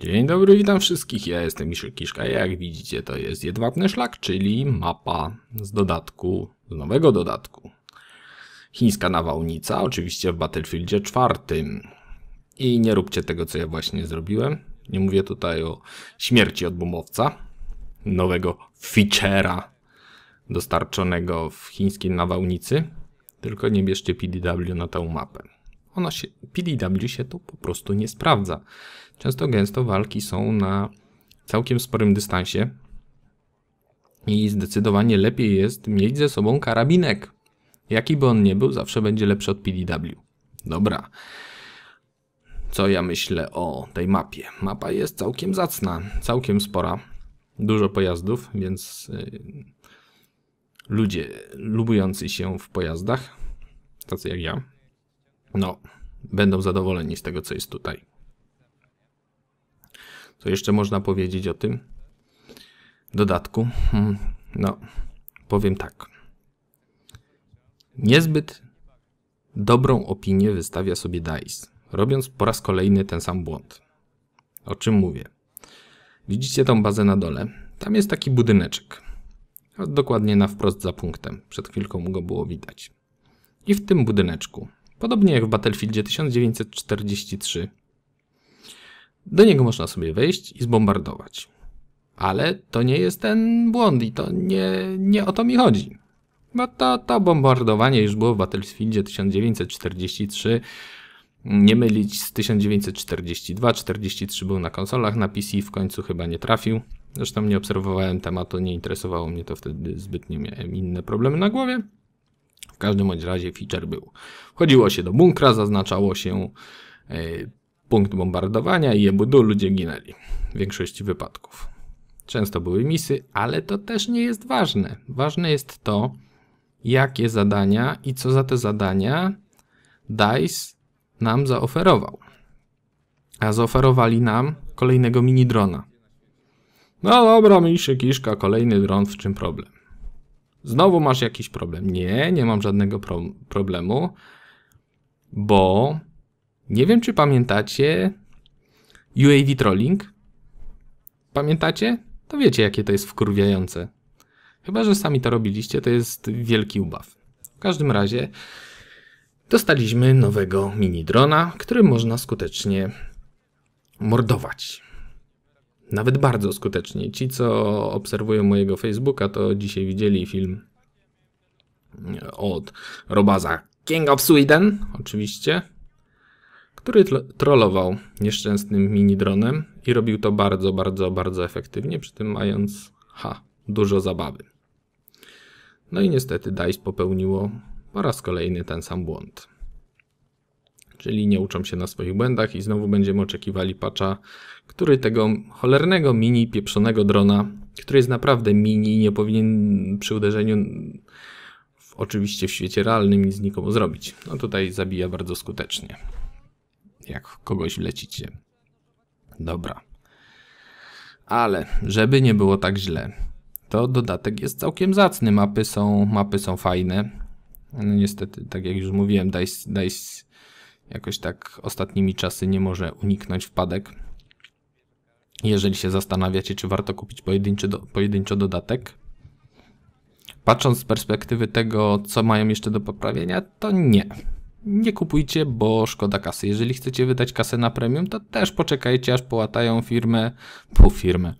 Dzień dobry, witam wszystkich. Ja jestem Miszek Kiszka. Jak widzicie, to jest jedwabny szlak, czyli mapa z dodatku, z nowego dodatku. Chińska nawałnica, oczywiście w Battlefieldzie czwartym. I nie róbcie tego, co ja właśnie zrobiłem. Nie mówię tutaj o śmierci od bombowca, nowego feature'a dostarczonego w chińskiej nawałnicy, tylko nie bierzcie PDW na tę mapę. Się, PDW się to po prostu nie sprawdza. Często gęsto walki są na całkiem sporym dystansie i zdecydowanie lepiej jest mieć ze sobą karabinek. Jaki by on nie był, zawsze będzie lepszy od PDW. Dobra. Co ja myślę o tej mapie? Mapa jest całkiem zacna, całkiem spora. Dużo pojazdów, więc yy, ludzie lubujący się w pojazdach, tacy jak ja, no, będą zadowoleni z tego, co jest tutaj. Co jeszcze można powiedzieć o tym dodatku? Hmm, no, powiem tak. Niezbyt dobrą opinię wystawia sobie DICE, robiąc po raz kolejny ten sam błąd. O czym mówię? Widzicie tą bazę na dole? Tam jest taki budyneczek. Dokładnie na wprost za punktem. Przed chwilką go było widać. I w tym budyneczku, podobnie jak w Battlefieldzie 1943, do niego można sobie wejść i zbombardować. Ale to nie jest ten błąd i to nie, nie o to mi chodzi. Bo to, to bombardowanie już było w Battlefieldzie 1943. Nie mylić z 1942. 43 był na konsolach, na PC w końcu chyba nie trafił. Zresztą nie obserwowałem tematu, nie interesowało mnie to wtedy zbytnio, miałem inne problemy na głowie. W każdym bądź razie feature był. Wchodziło się do bunkra, zaznaczało się yy, punkt bombardowania i jebudu ludzie ginęli w większości wypadków. Często były misy, ale to też nie jest ważne. Ważne jest to, jakie zadania i co za te zadania DICE nam zaoferował. A zaoferowali nam kolejnego mini drona. No dobra, miszy, kiszka, kolejny dron, w czym problem? Znowu masz jakiś problem. Nie, nie mam żadnego pro problemu, bo nie wiem, czy pamiętacie UAV trolling. Pamiętacie? To wiecie, jakie to jest wkurwiające. Chyba, że sami to robiliście, to jest wielki ubaw. W każdym razie dostaliśmy nowego mini drona, który można skutecznie mordować. Nawet bardzo skutecznie. Ci, co obserwują mojego Facebooka, to dzisiaj widzieli film od Robaza King of Sweden, oczywiście, który trollował nieszczęsnym mini dronem i robił to bardzo, bardzo, bardzo efektywnie, przy tym mając, ha, dużo zabawy. No i niestety DICE popełniło po raz kolejny ten sam błąd. Czyli nie uczą się na swoich błędach i znowu będziemy oczekiwali patcha, który tego cholernego mini pieprzonego drona, który jest naprawdę mini, nie powinien przy uderzeniu w, oczywiście w świecie realnym nic nikomu zrobić. No tutaj zabija bardzo skutecznie. Jak kogoś wlecicie. Dobra. Ale żeby nie było tak źle, to dodatek jest całkiem zacny. Mapy są, mapy są fajne. No niestety, tak jak już mówiłem, DICE, DICE jakoś tak ostatnimi czasy nie może uniknąć wpadek. Jeżeli się zastanawiacie, czy warto kupić pojedynczy do, pojedynczo dodatek, patrząc z perspektywy tego, co mają jeszcze do poprawienia, to nie. Nie kupujcie, bo szkoda kasy. Jeżeli chcecie wydać kasę na premium, to też poczekajcie, aż połatają firmę, pół firmę.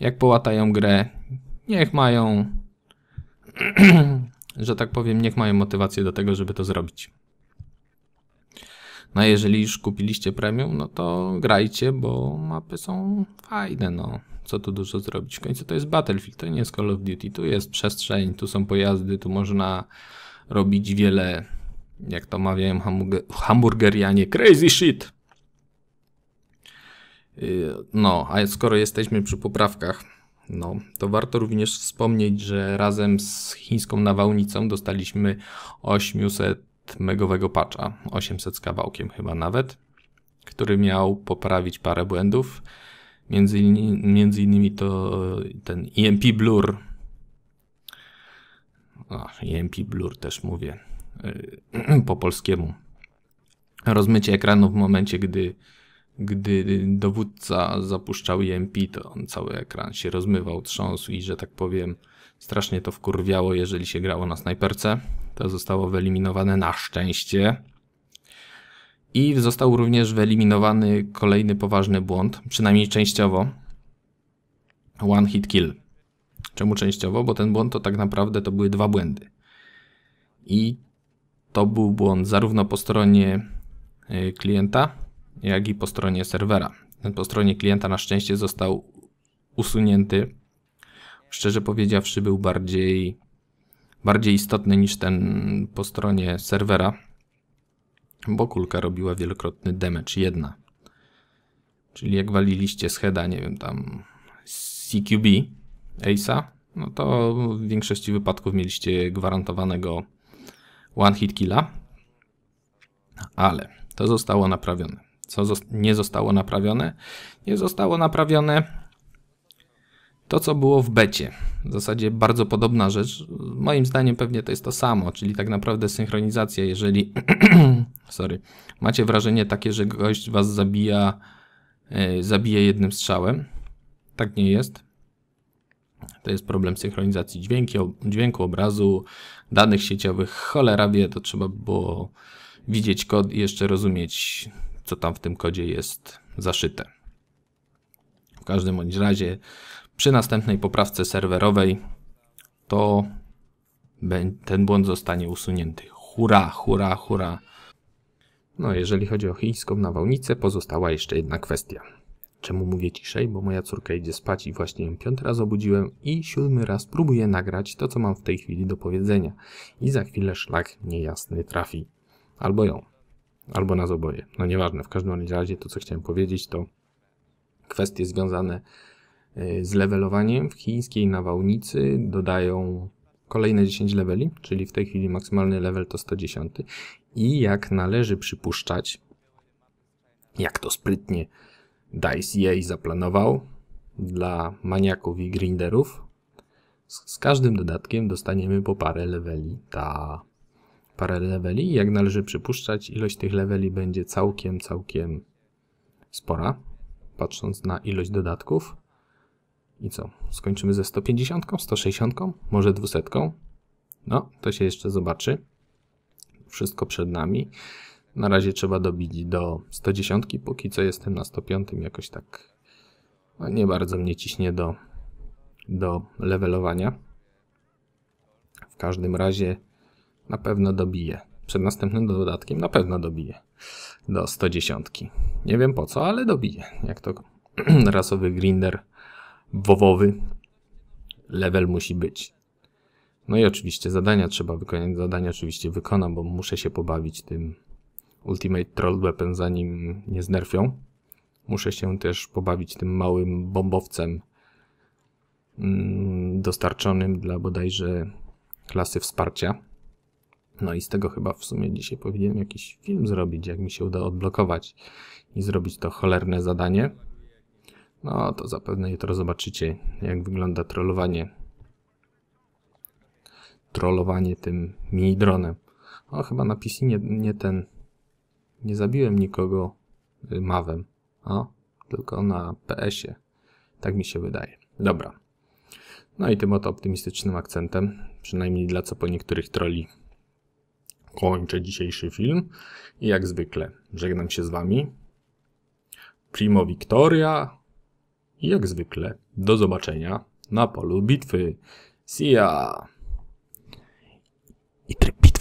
Jak połatają grę, niech mają, że tak powiem, niech mają motywację do tego, żeby to zrobić. No jeżeli już kupiliście premium, no to grajcie, bo mapy są fajne, no. Co tu dużo zrobić? W końcu to jest Battlefield, to nie jest Call of Duty. Tu jest przestrzeń, tu są pojazdy, tu można robić wiele, jak to mawiają hamburgerianie, crazy shit. Y, no, a skoro jesteśmy przy poprawkach, no, to warto również wspomnieć, że razem z chińską nawałnicą dostaliśmy 800 megowego patcha, 800 z kawałkiem chyba nawet, który miał poprawić parę błędów. Między, między innymi to ten EMP Blur. O, EMP Blur też mówię po polskiemu. Rozmycie ekranu w momencie, gdy gdy dowódca zapuszczał EMP, to on cały ekran się rozmywał, trząsł i że tak powiem, strasznie to wkurwiało, jeżeli się grało na snajperce. To zostało wyeliminowane na szczęście. I został również wyeliminowany kolejny poważny błąd, przynajmniej częściowo. One hit kill. Czemu częściowo? Bo ten błąd to tak naprawdę to były dwa błędy. I to był błąd zarówno po stronie y, klienta, jak i po stronie serwera. Ten po stronie klienta na szczęście został usunięty. Szczerze powiedziawszy, był bardziej, bardziej istotny niż ten po stronie serwera, bo kulka robiła wielokrotny damage jedna. Czyli jak waliliście z heada, nie wiem, tam CQB Ace'a, no to w większości wypadków mieliście gwarantowanego one hit killa, ale to zostało naprawione. Co nie zostało naprawione? Nie zostało naprawione to, co było w becie. W zasadzie bardzo podobna rzecz. Moim zdaniem pewnie to jest to samo, czyli tak naprawdę synchronizacja, jeżeli sorry, macie wrażenie takie, że gość was zabija, yy, zabija jednym strzałem. Tak nie jest. To jest problem synchronizacji dźwięki, dźwięku, obrazu, danych sieciowych. Cholera wie, to trzeba było widzieć kod i jeszcze rozumieć, co tam w tym kodzie jest zaszyte. W każdym bądź razie, przy następnej poprawce serwerowej, to ten błąd zostanie usunięty. Hurra, hurra, hurra. No, jeżeli chodzi o chińską nawałnicę, pozostała jeszcze jedna kwestia. Czemu mówię ciszej? Bo moja córka idzie spać i właśnie ją piąty raz obudziłem i siódmy raz próbuję nagrać to, co mam w tej chwili do powiedzenia. I za chwilę szlak niejasny trafi. Albo ją. Albo nas oboje. No nieważne, w każdym razie to, co chciałem powiedzieć, to kwestie związane y, z levelowaniem. W chińskiej nawałnicy dodają kolejne 10 leveli, czyli w tej chwili maksymalny level to 110. I jak należy przypuszczać, jak to sprytnie DICE EA zaplanował dla maniaków i grinderów. Z, z, każdym dodatkiem dostaniemy po parę leveli. Ta parę leveli, jak należy przypuszczać, ilość tych leveli będzie całkiem, całkiem spora, patrząc na ilość dodatków. I co? Skończymy ze 150, 160, może 200? No, to się jeszcze zobaczy. Wszystko przed nami. Na razie trzeba dobić do 110, póki co jestem na 105, jakoś tak no nie bardzo mnie ciśnie do, do levelowania. W każdym razie na pewno dobiję. Przed następnym dodatkiem na pewno dobiję do 110. Nie wiem po co, ale dobiję. Jak to rasowy grinder wowowy level musi być. No i oczywiście zadania trzeba wykonać. Zadania oczywiście wykonam, bo muszę się pobawić tym Ultimate Troll Weapon, zanim nie znerfią. Muszę się też pobawić tym małym bombowcem mm, dostarczonym dla bodajże klasy wsparcia. No i z tego chyba w sumie dzisiaj powinienem jakiś film zrobić, jak mi się uda odblokować i zrobić to cholerne zadanie. No to zapewne jutro zobaczycie, jak wygląda trollowanie. Trollowanie tym mini dronem. O, chyba na PC nie, nie ten nie zabiłem nikogo y, mawem, tylko na PS-ie. Tak mi się wydaje. Dobra. No i tym oto optymistycznym akcentem, przynajmniej dla co po niektórych troli, kończę dzisiejszy film. I jak zwykle żegnam się z wami. Primo Victoria. I jak zwykle do zobaczenia na polu bitwy. See ya! I tryb bitwy.